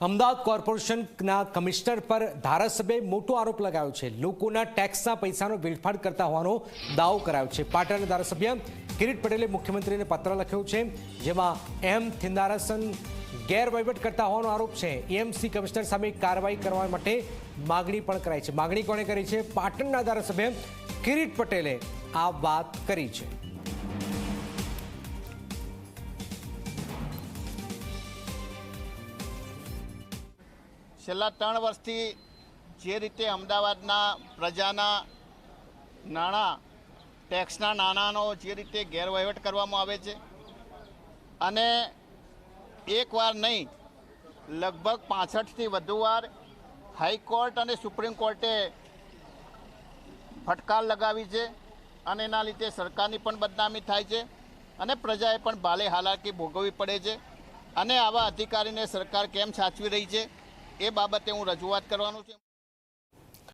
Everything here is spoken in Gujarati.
અમદાવાદ કોર્પોરેશનના કમિશનર પર ધારાસભ્યએ મોટો આરોપ લગાવ્યો છે. લોકોના ટેક્સના પૈસાનો વેડફાડ કરતા હોવાનો દાવો કરાયો છે. પાટણના ધારાસભ્ય કિરીટ પટેલે મુખ્યમંત્રીને પત્ર લખ્યો છે, જેમાં એમ થિંદારસન ગેરવહીવટ કરતા હોવાનો આરોપ છે. એએમસી કમિશનર સામે કાર્યવાહી કરવા માટે માગણી પણ કરાઈ છે. માગણી કોણે કરી છે? પાટણના ધારાસભ્ય કિરીટ પટેલે આ વાત કરી છે. છેલ્લા ત્રણ વર્ષથી જે રીતે અમદાવાદના પ્રજાના નાણાં ટેક્સના નાણાંનો જે રીતે ગેરવહીવટ કરવામાં આવે છે અને એકવાર નહીં, લગભગ પાસઠથી વધુ વાર હાઈકોર્ટ અને સુપ્રીમ કોર્ટે ફટકાર લગાવી છે અને એના લીધે સરકારની પણ બદનામી થાય છે અને પ્રજાએ પણ ભાલે હાલાકી ભોગવવી પડે છે અને આવા અધિકારીને સરકાર કેમ સાચવી રહી છે? એ બાબતે હું રજૂઆત કરવાનું છે.